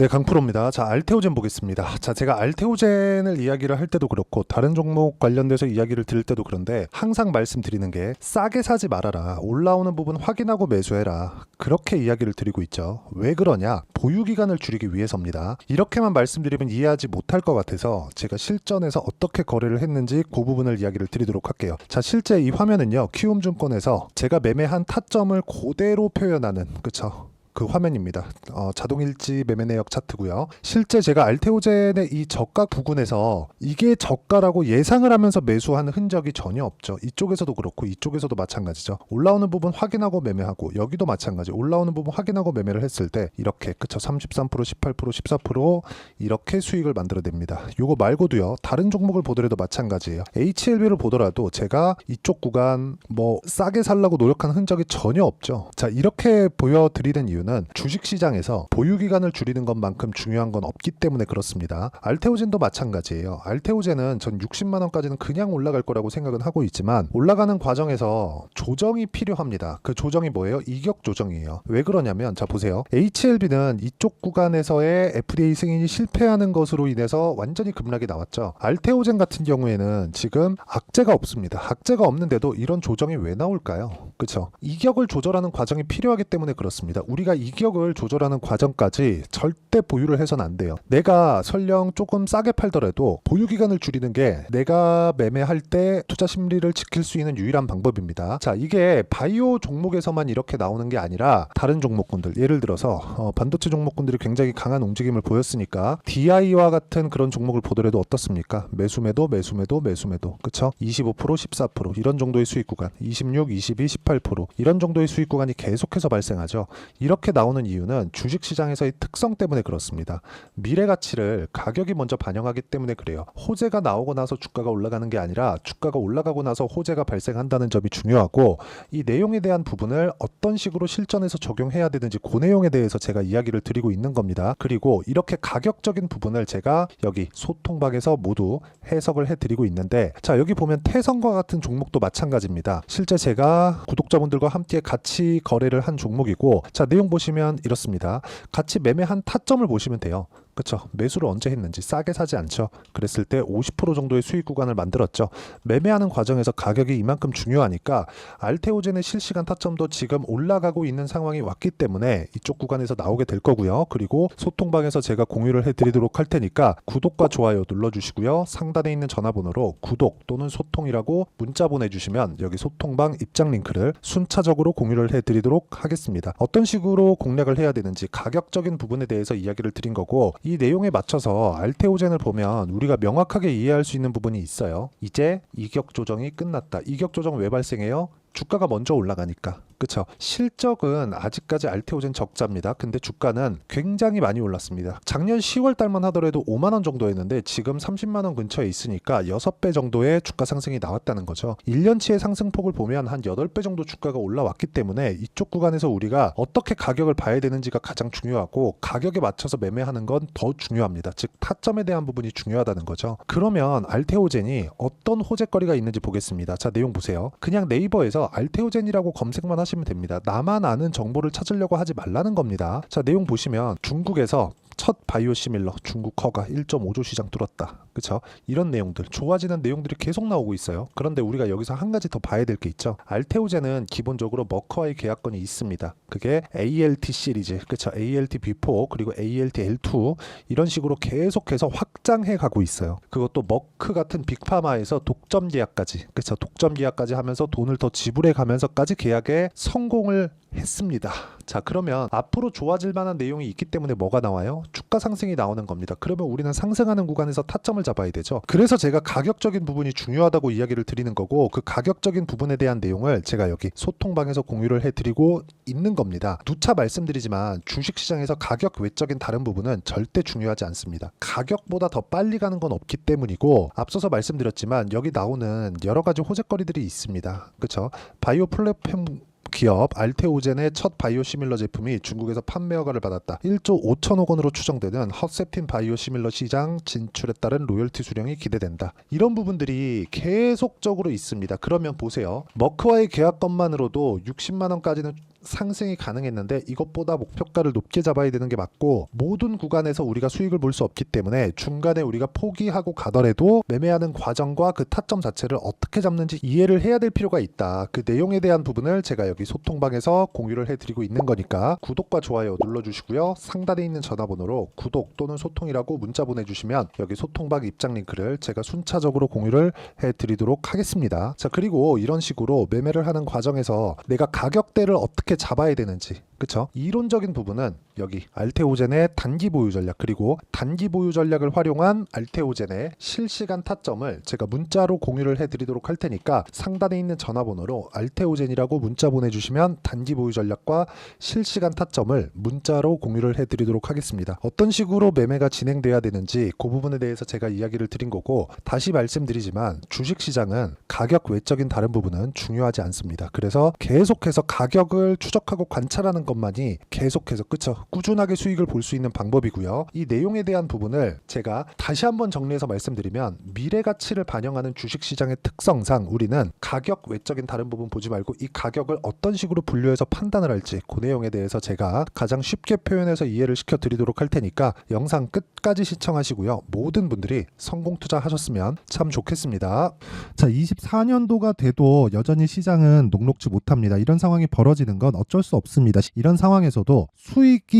네, 강프로입니다. 자, 알테오젠 보겠습니다. 자, 제가 알테오젠을 이야기를 할 때도 그렇고 다른 종목 관련돼서 이야기를 드릴 때도 그런데 항상 말씀드리는 게 싸게 사지 말아라. 올라오는 부분 확인하고 매수해라. 그렇게 이야기를 드리고 있죠. 왜 그러냐? 보유 기간을 줄이기 위해서입니다. 이렇게만 말씀드리면 이해하지 못할 것 같아서 제가 실전에서 어떻게 거래를 했는지 그 부분을 이야기를 드리도록 할게요. 자, 실제 이 화면은요. 키움증권에서 제가 매매한 타점을 그대로 표현하는 그쵸? 그 화면입니다. 어, 자동 일지 매매 내역 차트고요. 실제 제가 알테오젠의 이 저가 부근에서 이게 저가라고 예상을 하면서 매수한 흔적이 전혀 없죠. 이쪽에서도 그렇고 이쪽에서도 마찬가지죠. 올라오는 부분 확인하고 매매하고 여기도 마찬가지. 올라오는 부분 확인하고 매매를 했을 때 이렇게 그쵸 33% 18% 14% 이렇게 수익을 만들어냅니다. 요거 말고도요. 다른 종목을 보더라도 마찬가지예요. HLB를 보더라도 제가 이쪽 구간 뭐 싸게 살라고 노력한 흔적이 전혀 없죠. 자 이렇게 보여드리는 이유는 주식시장에서 보유 기간을 줄이는 것만큼 중요한 건 없기 때문에 그렇습니다. 알테오젠도 마찬가지예요. 알테오젠은 전 60만 원까지는 그냥 올라갈 거라고 생각은 하고 있지만 올라가는 과정에서 조정이 필요합니다. 그 조정이 뭐예요? 이격 조정이에요. 왜 그러냐면 자 보세요. HLB는 이쪽 구간에서의 FDA 승인이 실패하는 것으로 인해서 완전히 급락이 나왔죠. 알테오젠 같은 경우에는 지금 악재가 없습니다. 악재가 없는데도 이런 조정이 왜 나올까요? 그렇죠. 이격을 조절하는 과정이 필요하기 때문에 그렇습니다. 우리가 이격을 조절하는 과정까지 절대 보유를 해서는 안 돼요. 내가 설령 조금 싸게 팔더라도 보유 기간을 줄이는 게 내가 매매할 때 투자 심리를 지킬 수 있는 유일한 방법입니다. 자, 이게 바이오 종목에서만 이렇게 나오는 게 아니라 다른 종목군들 예를 들어서 어, 반도체 종목군들이 굉장히 강한 움직임을 보였으니까 DI와 같은 그런 종목을 보더라도 어떻습니까? 매수매도 매수매도 매수매도 그쵸? 25% 14% 이런 정도의 수익 구간 26, 22, 18% 이런 정도의 수익 구간이 계속해서 발생하죠. 이렇게 나오는 이유는 주식 시장에서의 특성 때문에 그렇습니다. 미래 가치를 가격이 먼저 반영하기 때문에 그래요. 호재가 나오고 나서 주가가 올라가는 게 아니라 주가가 올라가고 나서 호재가 발생한다는 점이 중요하고 이 내용에 대한 부분을 어떤 식으로 실전에서 적용해야 되는지 그 내용에 대해서 제가 이야기를 드리고 있는 겁니다. 그리고 이렇게 가격적인 부분을 제가 여기 소통방에서 모두 해석을 해드리고 있는데 자 여기 보면 태성과 같은 종목도 마찬가지입니다. 실제 제가 구독자분들과 함께 같이 거래를 한 종목이고 자 내용 보시면 이렇습니다. 같이 매매한 타점을 보시면 돼요. 그렇죠. 매수를 언제 했는지 싸게 사지 않죠. 그랬을 때 50% 정도의 수익 구간을 만들었죠. 매매하는 과정에서 가격이 이만큼 중요하니까 알테오젠의 실시간 타점도 지금 올라가고 있는 상황이 왔기 때문에 이쪽 구간에서 나오게 될 거고요. 그리고 소통방에서 제가 공유를 해드리도록 할 테니까 구독과 좋아요 눌러주시고요. 상단에 있는 전화번호로 구독 또는 소통이라고 문자 보내주시면 여기 소통방 입장 링크를 순차적으로 공유를 해드리도록 하겠습니다. 어떤 식으로 공략을 해야 되는지 가격적인 부분에 대해서 이야기를 드린 거고 이 내용에 맞춰서 알테오젠을 보면 우리가 명확하게 이해할 수 있는 부분이 있어요. 이제 이격 조정이 끝났다. 이격 조정 왜 발생해요? 주가가 먼저 올라가니까. 그쵸. 실적은 아직까지 알테오젠 적자입니다. 근데 주가는 굉장히 많이 올랐습니다. 작년 10월 달만 하더라도 5만 원 정도였는데 지금 30만 원 근처에 있으니까 6배 정도의 주가 상승이 나왔다는 거죠. 1년치의 상승폭을 보면 한 8배 정도 주가가 올라왔기 때문에 이쪽 구간에서 우리가 어떻게 가격을 봐야 되는지가 가장 중요하고 가격에 맞춰서 매매하는 건 더 중요합니다. 즉 타점에 대한 부분이 중요하다는 거죠. 그러면 알테오젠이 어떤 호재거리가 있는지 보겠습니다. 자, 내용 보세요. 그냥 네이버에서 알테오젠이라고 검색만 하시 면 됩니다. 나만 아는 정보를 찾으려고 하지 말라는 겁니다. 자, 내용 보시면 중국에서 첫 바이오시밀러 중국 허가 1.5조 시장 뚫었다. 그쵸? 이런 내용들, 좋아지는 내용들이 계속 나오고 있어요. 그런데 우리가 여기서 한 가지 더 봐야 될 게 있죠. 알테오젠은 기본적으로 머커와의 계약건이 있습니다. 그게 ALT 시리즈, 그쵸? ALT B4 그리고 ALT L2 이런 식으로 계속해서 확장해 가고 있어요. 그것도 머크 같은 빅파마에서 독점 계약까지, 그쵸? 독점 계약까지 하면서 돈을 더 지불해 가면서까지 계약에 성공을 했습니다. 자, 그러면 앞으로 좋아질 만한 내용이 있기 때문에 뭐가 나와요? 주가 상승이 나오는 겁니다. 그러면 우리는 상승하는 구간에서 타점을 잡아야 되죠. 그래서 제가 가격적인 부분이 중요하다고 이야기를 드리는 거고 그 가격적인 부분에 대한 내용을 제가 여기 소통방에서 공유를 해드리고 있는 겁니다. 누차 말씀드리지만 주식시장에서 가격 외적인 다른 부분은 절대 중요하지 않습니다. 가격보다 더 빨리 가는 건 없기 때문이고 앞서서 말씀드렸지만 여기 나오는 여러 가지 호재거리들이 있습니다. 그렇죠? 바이오 플랫폼 기업 알테오젠의 첫 바이오시밀러 제품이 중국에서 판매 허가를 받았다. 1조 5천억 원으로 추정되는 헛세핀 바이오시밀러 시장 진출에 따른 로열티 수령이 기대된다. 이런 부분들이 계속적으로 있습니다. 그러면 보세요. 머크와의 계약건만으로도 60만 원까지는 상승이 가능했는데 이것보다 목표가를 높게 잡아야 되는 게 맞고 모든 구간에서 우리가 수익을 볼 수 없기 때문에 중간에 우리가 포기하고 가더라도 매매하는 과정과 그 타점 자체를 어떻게 잡는지 이해를 해야 될 필요가 있다. 그 내용에 대한 부분을 제가 여기 소통방에서 공유를 해드리고 있는 거니까 구독과 좋아요 눌러주시고요. 상단에 있는 전화번호로 구독 또는 소통이라고 문자 보내주시면 여기 소통방 입장 링크를 제가 순차적으로 공유를 해드리도록 하겠습니다. 자 그리고 이런 식으로 매매를 하는 과정에서 내가 가격대를 어떻게 잡아야 되는지 그쵸? 이론적인 부분은 여기 알테오젠의 단기 보유 전략 그리고 단기 보유 전략을 활용한 알테오젠의 실시간 타점을 제가 문자로 공유를 해드리도록 할 테니까 상단에 있는 전화번호로 알테오젠이라고 문자 보내주시면 단기 보유 전략과 실시간 타점을 문자로 공유를 해드리도록 하겠습니다. 어떤 식으로 매매가 진행돼야 되는지 그 부분에 대해서 제가 이야기를 드린 거고 다시 말씀드리지만 주식시장은 가격 외적인 다른 부분은 중요하지 않습니다. 그래서 계속해서 가격을 추적하고 관찰하는 것만이 계속해서 그쵸 꾸준하게 수익을 볼 수 있는 방법이고요. 이 내용에 대한 부분을 제가 다시 한번 정리해서 말씀드리면 미래 가치를 반영하는 주식 시장의 특성상 우리는 가격 외적인 다른 부분 보지 말고 이 가격을 어떤 식으로 분류해서 판단을 할지 그 내용에 대해서 제가 가장 쉽게 표현해서 이해를 시켜 드리도록 할 테니까 영상 끝까지 시청하시고요. 모든 분들이 성공 투자하셨으면 참 좋겠습니다. 자, 24년도가 돼도 여전히 시장은 녹록지 못합니다. 이런 상황이 벌어지는 건 어쩔 수 없습니다. 이런 상황에서도 수익이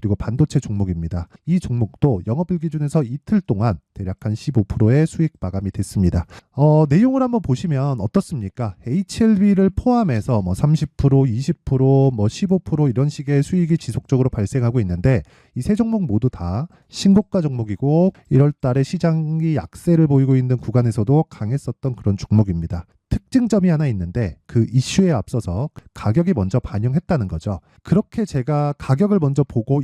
그리고 반도체 종목입니다. 이 종목도 영업일 기준에서 이틀 동안 대략 한 15%의 수익 마감이 됐습니다. 어, 내용을 한번 보시면 어떻습니까? HLB를 포함해서 뭐 30% 20%뭐 15% 이런 식의 수익이 지속적으로 발생하고 있는데 이 세 종목 모두 다 신고가 종목이고 1월 달에 시장이 약세를 보이고 있는 구간에서도 강했었던 그런 종목입니다. 특징점이 하나 있는데 그 이슈에 앞서서 가격이 먼저 반영했다는 거죠. 그렇게 제가 가격을 먼저 보고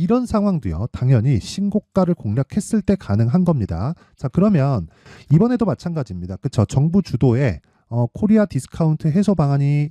이런 상황도요 당연히 신고가를 공략했을 때 가능한 겁니다. 자 그러면 이번에도 마찬가지입니다. 그쵸 정부 주도의 어, 코리아 디스카운트 해소 방안이